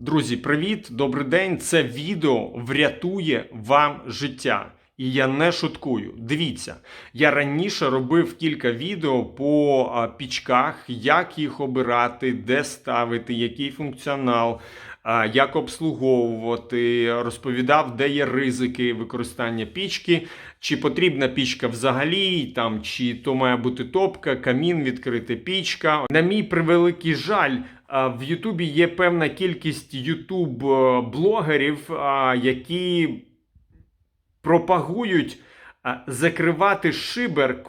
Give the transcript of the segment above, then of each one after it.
Друзі, привіт, добрий день. Це відео врятує вам життя. І я не шуткую. Дивіться, я раніше робив кілька відео по пічках, як їх обирати, де ставити, який функціонал, як обслуговувати, розповідав, де є ризики використання пічки, чи потрібна пічка взагалі, там, чи то має бути топка, камін, відкрита пічка. На мій превеликий жаль, в Ютубі є певна кількість ютуб-блогерів, які пропагують закривати шибер,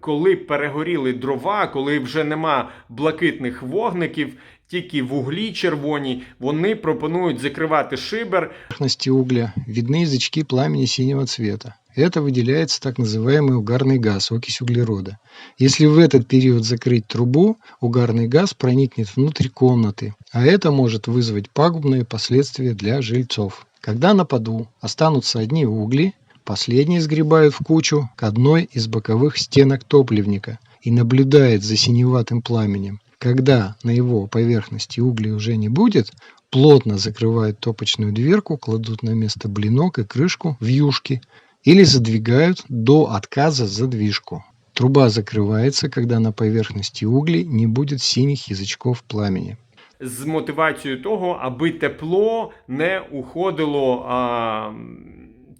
коли перегоріли дрова, коли вже нема блакитних вогників, тільки вуглі червоні. Вони пропонують закривати шибер. поверхности угля видны язычки пламени синего цвета. Это выделяется так называемый угарный газ, окись углерода. Если в этот период закрыть трубу, угарный газ проникнет внутрь комнаты, а это может вызвать пагубные последствия для жильцов. Когда на поду останутся одни угли, последние сгребают в кучу к одной из боковых стенок топливника и наблюдает за синеватым пламенем. Когда на его поверхности углей уже не будет, плотно закрывают топочную дверку, кладут на место блинок и крышку вьюшки или задвигают до отказа задвижку. Труба закрывается, когда на поверхности углей не будет синих язычков пламени. з мотивацією того, аби тепло не уходило. А,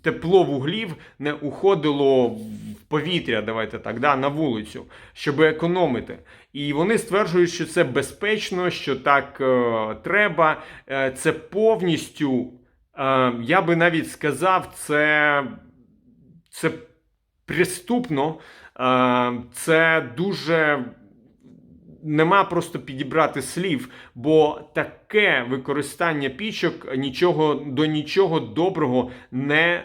Тепло вуглів не уходило в повітря, давайте так, да, на вулицю, щоб економити. І вони стверджують, що це безпечно, що так е, треба. Е, це повністю, е, я би навіть сказав, це, це приступно, е, це дуже нема просто підібрати слів, бо таке використання пічок нічого до нічого доброго не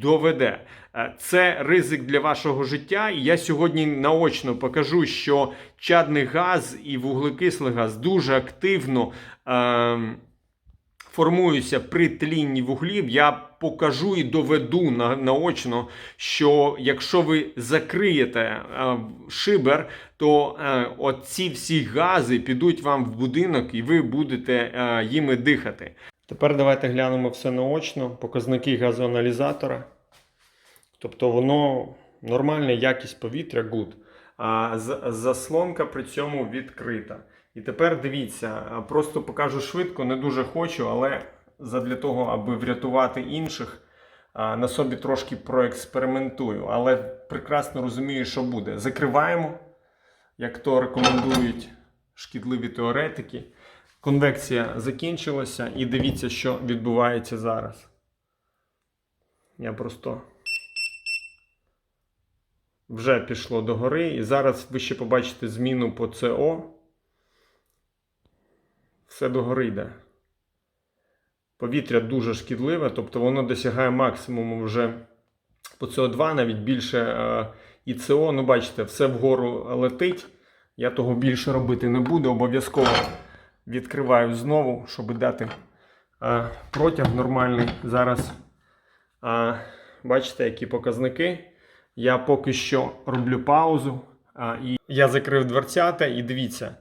доведе. Е, Це ризик для вашого життя. І я сьогодні наочно покажу, що чадний газ і вуглекислий газ дуже активно. Е- формуються при тлінні вуглів, я покажу і доведу на, наочно, що якщо ви закриєте е, шибер, то е, оці всі гази підуть вам в будинок і ви будете е, їми дихати. Тепер давайте глянемо все наочно, показники газоаналізатора. Тобто воно нормальна якість повітря, good. А заслонка при цьому відкрита. І тепер дивіться, просто покажу швидко, не дуже хочу, але задля того, аби врятувати інших, на собі трошки проекспериментую. Але прекрасно розумію, що буде. Закриваємо, як то рекомендують шкідливі теоретики. Конвекція закінчилася, і дивіться, що відбувається зараз. Я просто вже пішло до гори, і зараз ви ще побачите зміну по СО. Все до гори йде. Повітря дуже шкідливе, тобто воно досягає максимуму вже по СО2, навіть більше е, і СО. Ну, бачите, все вгору летить. Я того більше робити не буду. Обов'язково відкриваю знову, щоб дати е, протяг нормальний. Зараз е, бачите, які показники. Я поки що роблю паузу. А, і я закрив дверцята, і дивіться,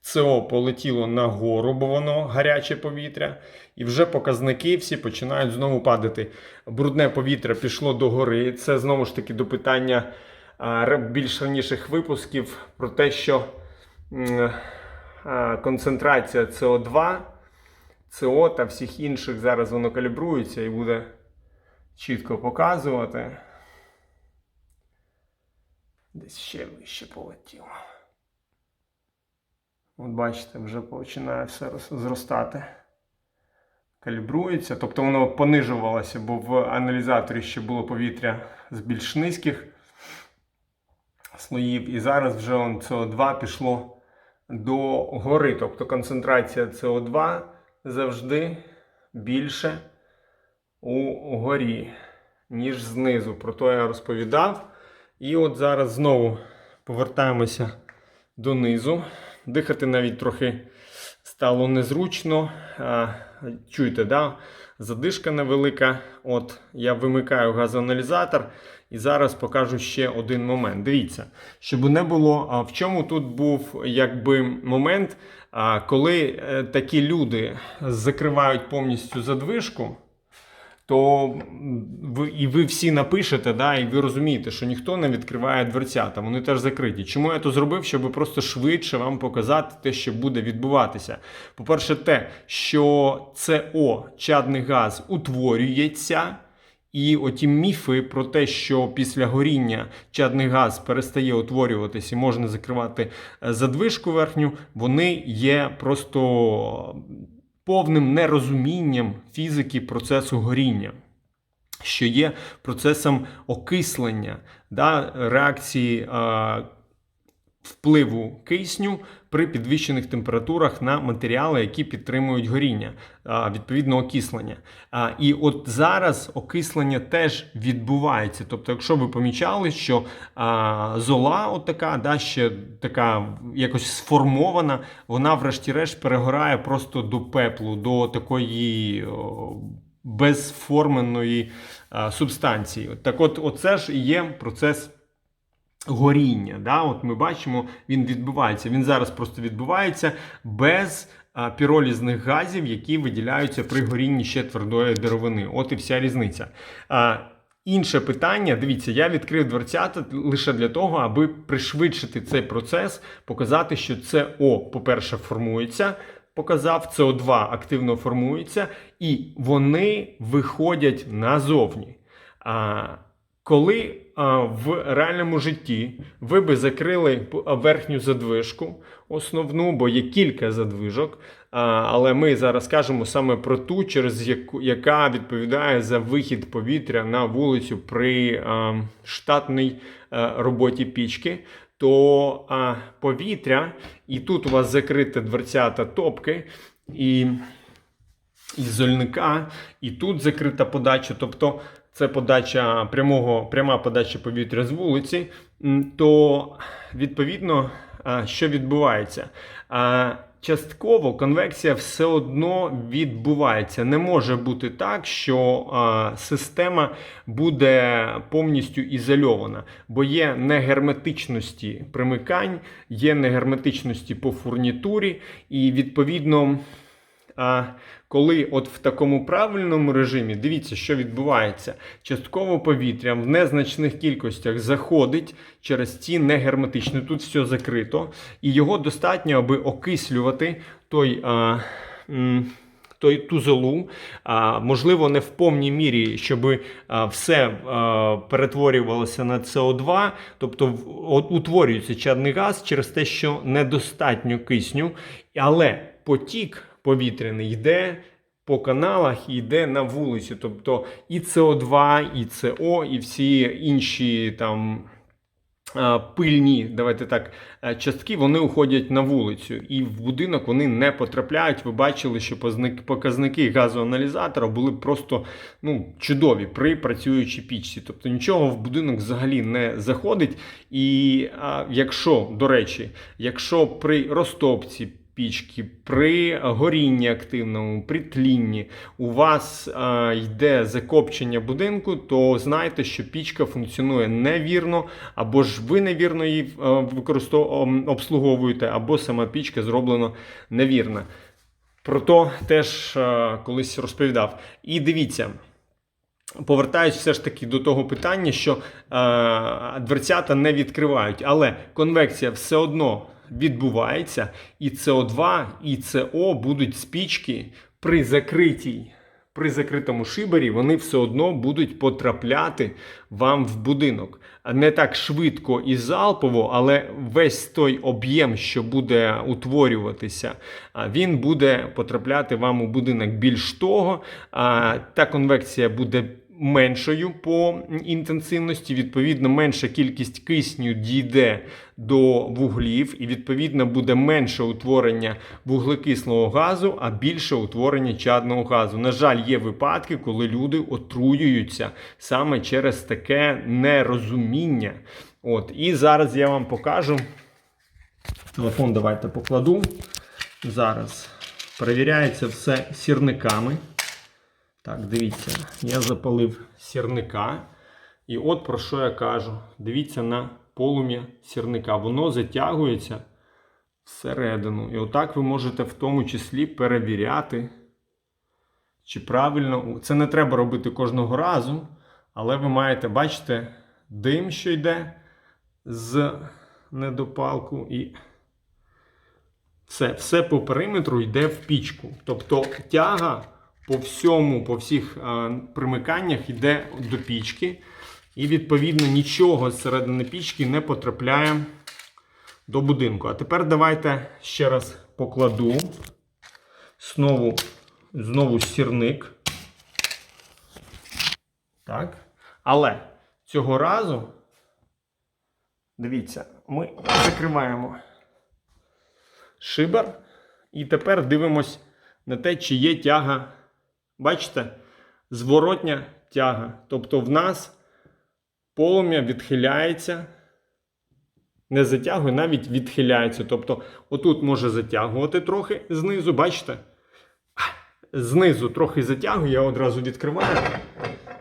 СО полетіло нагору, бо воно гаряче повітря, і вже показники всі починають знову падати. Брудне повітря пішло до гори. Це знову ж таки до питання а, більш раніших випусків про те, що а, концентрація СО2, СО та всіх інших зараз воно калібрується і буде чітко показувати. Десь ще вище полетіло. От бачите, вже починає все зростати. Калібрується. Тобто воно понижувалося, бо в аналізаторі ще було повітря з більш низьких слоїв. І зараз вже он СО2 пішло до гори. Тобто концентрація СО2 завжди більше у горі, ніж знизу. Про то я розповідав. І от зараз знову повертаємося донизу. Дихати навіть трохи стало незручно. Чуєте, да? задишка невелика. От я вимикаю газоаналізатор і зараз покажу ще один момент. Дивіться, щоб не було. В чому тут був якби момент, коли е, такі люди закривають повністю задвижку. То ви і ви всі напишете, да, і ви розумієте, що ніхто не відкриває дверцята, вони теж закриті. Чому я то зробив? Щоб просто швидше вам показати те, що буде відбуватися. По-перше, те, що СО, чадний газ, утворюється. І оті міфи про те, що після горіння чадний газ перестає утворюватись і можна закривати е, задвижку верхню, вони є просто повним нерозумінням фізики процесу горіння. Що є процесом окислення да, реакції впливу кисню при підвищених температурах на матеріали, які підтримують горіння, відповідно окислення. І от зараз окислення теж відбувається. Тобто, якщо ви помічали, що зола, от така, да, ще така якось сформована, вона, врешті-решт, перегорає просто до пеплу, до такої. Безформеної субстанції. Так, от, оце ж і є процес горіння. Да? От ми бачимо, він відбувається. Він зараз просто відбувається без піролізних газів, які виділяються при горінні ще твердої деревини. От і вся різниця. Інше питання, дивіться, я відкрив дверцята лише для того, аби пришвидшити цей процес, показати, що СО, по-перше, формується, показав, СО2 активно формується, і вони виходять назовні. А, коли в реальному житті ви би закрили верхню задвижку, основну, бо є кілька задвижок, але ми зараз кажемо саме про ту, через яку яка відповідає за вихід повітря на вулицю при штатній а, роботі пічки. То а, повітря, і тут у вас закрита дверцята топки, і із зольника, і тут закрита подача, тобто це подача прямого, пряма подача повітря з вулиці, то відповідно, що відбувається? Частково конвекція все одно відбувається. Не може бути так, що а, система буде повністю ізольована, бо є негерметичності примикань, є негерметичності по фурнітурі, і відповідно. А коли от в такому правильному режимі, дивіться, що відбувається. Частково повітря в незначних кількостях заходить через ці негерметичні. Тут все закрито, і його достатньо, аби окислювати той. А, м, той ту золу, а, можливо, не в повній мірі, щоб все перетворювалося на СО2, тобто утворюється чадний газ через те, що недостатньо кисню, але потік повітряний йде по каналах і йде на вулицю. Тобто і СО2, і СО, і всі інші там. Пильні, давайте так, частки вони уходять на вулицю, і в будинок вони не потрапляють. Ви бачили, що показники газоаналізатора були просто ну, чудові при працюючій пічці. Тобто нічого в будинок взагалі не заходить. І а, якщо, до речі, якщо при розтопці пічки, при горінні активному, при тлінні у вас а, йде закопчення будинку, то знайте, що пічка функціонує невірно, або ж ви невірно її а, використов... обслуговуєте, або сама пічка зроблена невірно. Про то теж а, колись розповідав. І дивіться. Повертаюсь все ж таки до того питання, що е, дверцята не відкривають, але конвекція все одно відбувається, і СО2, і СО будуть спічки при закритій. При закритому шибері вони все одно будуть потрапляти вам в будинок. Не так швидко і залпово, але весь той об'єм, що буде утворюватися, він буде потрапляти вам у будинок. Більш того, та конвекція буде меншою по інтенсивності, відповідно, менша кількість кисню дійде до вуглів, і відповідно буде менше утворення вуглекислого газу, а більше утворення чадного газу. На жаль, є випадки, коли люди отруюються саме через таке нерозуміння. От, і зараз я вам покажу. Телефон давайте покладу. Зараз Перевіряється все сірниками. Так, дивіться, я запалив сірника. І от про що я кажу. Дивіться на полум'я сірника. Воно затягується всередину. І отак ви можете в тому числі перевіряти, чи правильно. Це не треба робити кожного разу, але ви маєте бачите дим, що йде з недопалку, і все, все по периметру йде в пічку. Тобто тяга по всьому, по всіх е, примиканнях йде до пічки. І відповідно нічого з середини пічки не потрапляє до будинку. А тепер давайте ще раз покладу знову, знову сірник. Так. Але цього разу, дивіться, ми закриваємо шибер. І тепер дивимось на те, чи є тяга. Бачите? Зворотня тяга. Тобто в нас полум'я відхиляється. Не затягує, навіть відхиляється. Тобто, отут може затягувати трохи знизу, бачите? Знизу трохи затягує, я одразу відкриваю.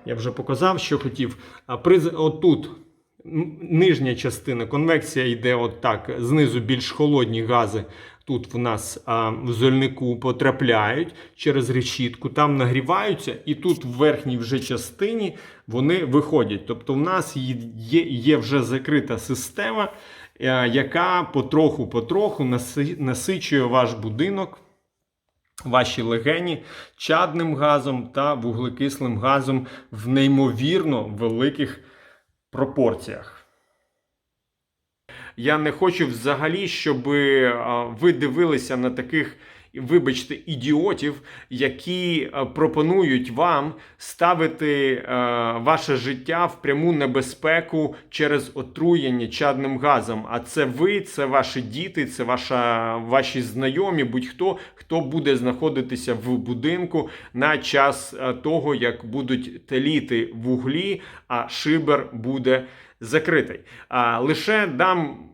Я вже показав, що хотів. А при отут нижня частина, конвекція йде отак. Знизу більш холодні гази. Тут в нас а, в зольнику потрапляють через решітку, там нагріваються, і тут в верхній вже частині вони виходять. Тобто, в нас є, є вже закрита система, е, яка потроху-потроху наси- насичує ваш будинок ваші легені чадним газом та вуглекислим газом в неймовірно великих пропорціях. Я не хочу взагалі, щоб ви дивилися на таких, вибачте, ідіотів, які пропонують вам ставити ваше життя в пряму небезпеку через отруєння чадним газом. А це ви, це ваші діти, це ваша, ваші знайомі, будь-хто, хто буде знаходитися в будинку на час того, як будуть теліти вуглі, а шибер буде закритий. А, лише дам.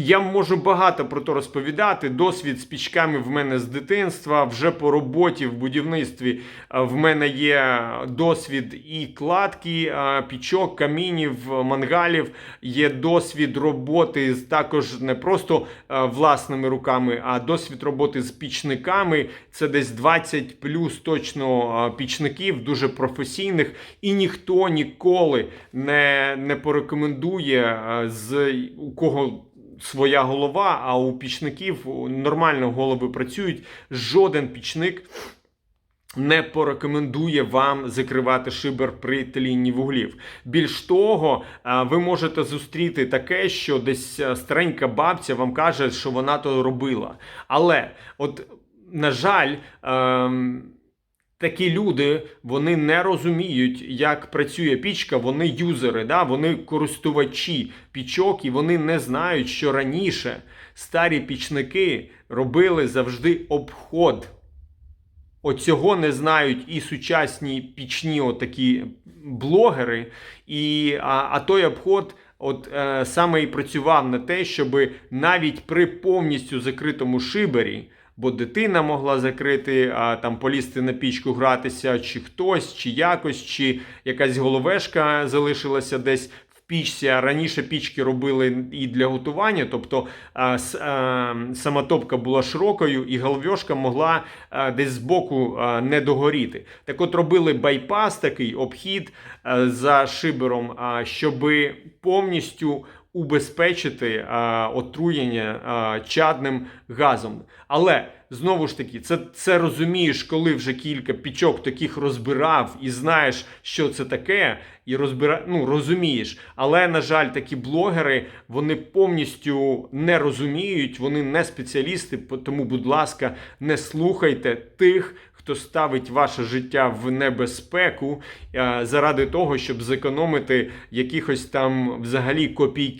Я можу багато про то розповідати. Досвід з пічками в мене з дитинства. Вже по роботі в будівництві в мене є досвід і кладки пічок, камінів, мангалів. Є досвід роботи з також не просто власними руками, а досвід роботи з пічниками. Це десь 20 плюс точно пічників, дуже професійних, і ніхто ніколи не, не порекомендує з у кого. Своя голова, а у пічників нормально голови працюють. Жоден пічник не порекомендує вам закривати шибер при тлінні вуглів. Більш того, ви можете зустріти таке, що десь старенька бабця вам каже, що вона то робила. Але, от, на жаль, ем, Такі люди вони не розуміють, як працює пічка. Вони юзери, да? вони користувачі пічок, і вони не знають, що раніше старі пічники робили завжди обход. Оцього не знають і сучасні пічні отакі блогери. І, а, а той обход от, е, саме і працював на те, щоб навіть при повністю закритому шибері бо дитина могла закрити, а там полізти на пічку гратися, чи хтось, чи якось, чи якась головешка залишилася десь. в Пічці, а раніше пічки робили і для готування, тобто а, а, сама топка була широкою, і головешка могла а, десь збоку а, не догоріти. Так от робили байпас, такий обхід а, за шибером, а, щоб повністю убезпечити а, отруєння а, чадним газом. Але знову ж таки, це, це розумієш, коли вже кілька пічок таких розбирав і знаєш, що це таке, і розбира... ну, розумієш. Але, на жаль, такі блогери вони повністю не розуміють, вони не спеціалісти, тому, будь ласка, не слухайте тих. Хто ставить ваше життя в небезпеку е, заради того, щоб зекономити якихось там взагалі копійки.